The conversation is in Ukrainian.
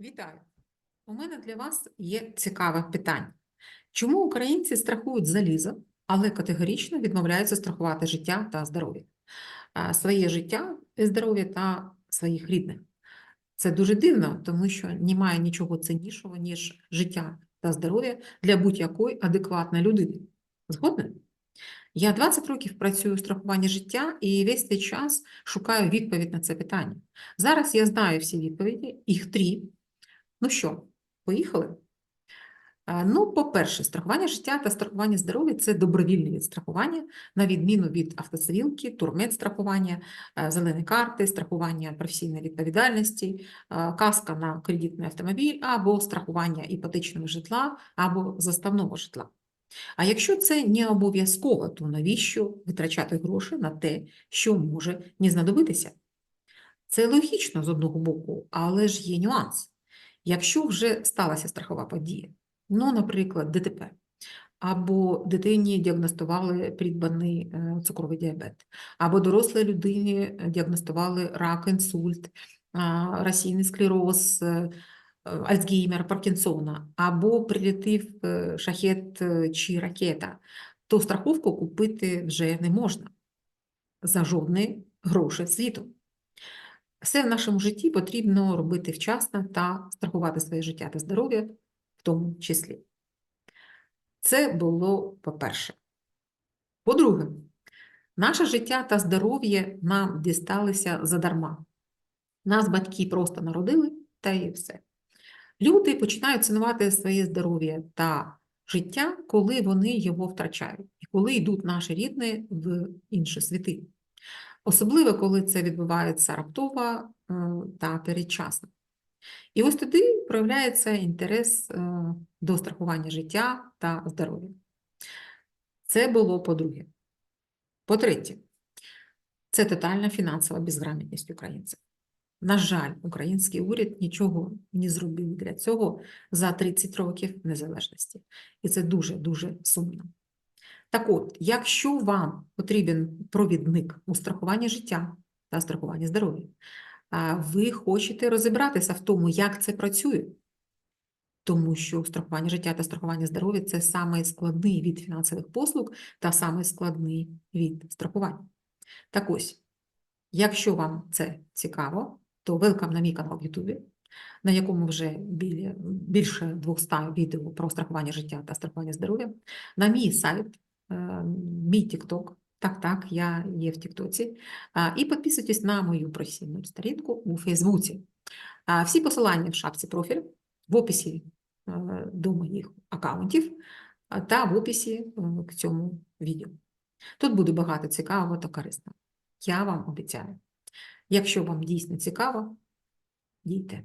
Вітаю! У мене для вас є цікаве питання. Чому українці страхують залізо, але категорично відмовляються страхувати життя та здоров'я? Своє життя і здоров'я та своїх рідних. Це дуже дивно, тому що немає нічого ціннішого, ніж життя та здоров'я для будь-якої адекватної людини. Згодна? Я 20 років працюю у страхуванні життя і весь цей час шукаю відповідь на це питання. Зараз я знаю всі відповіді, їх три. Ну що, поїхали? Ну, по-перше, страхування життя та страхування здоров'я це добровільне від страхування, на відміну від автоцивілки, турмедстрахування, зелені карти, страхування професійної відповідальності, каска на кредитний автомобіль або страхування іпотечного житла або заставного житла. А якщо це не обов'язково, то навіщо витрачати гроші на те, що може не знадобитися? Це логічно з одного боку, але ж є нюанс. Якщо вже сталася страхова подія, ну, наприклад, ДТП, або дитині діагностували придбаний е, цукровий діабет, або дорослій людині е, діагностували рак, інсульт, а, розсійний склероз, е, Альцгеймер, Паркінсона, або прилетів шахет чи ракета, то страховку купити вже не можна за жодні гроші світу. Все в нашому житті потрібно робити вчасно та страхувати своє життя та здоров'я в тому числі. Це було по-перше. По-друге, наше життя та здоров'я нам дісталися задарма. Нас батьки просто народили, та і все. Люди починають цінувати своє здоров'я та життя, коли вони його втрачають, і коли йдуть наші рідні в інші світи. Особливо, коли це відбувається раптово е, та передчасно. І ось тоді проявляється інтерес е, до страхування життя та здоров'я. Це було по-друге. По-третє, це тотальна фінансова безграмотність українців. На жаль, український уряд нічого не зробив для цього за 30 років незалежності. І це дуже-дуже сумно. Так от, якщо вам потрібен провідник у страхуванні життя та страхуванні здоров'я, ви хочете розібратися в тому, як це працює, тому що страхування життя та страхування здоров'я це самий складний від фінансових послуг та самий складний від страхування. Так ось, якщо вам це цікаво, то welcome на мій канал в Ютубі, на якому вже біля, більше 200 відео про страхування життя та страхування здоров'я, на мій сайт, мій TikTok, так, так, я є в Тіктоці. І підписуйтесь на мою професійну сторінку у Фейсбуці. Всі посилання в шапці профіль, в описі е, до моїх аккаунтів та в описі е, к цьому відео. Тут буде багато цікавого та корисного. Я вам обіцяю. Якщо вам дійсно цікаво, дійте.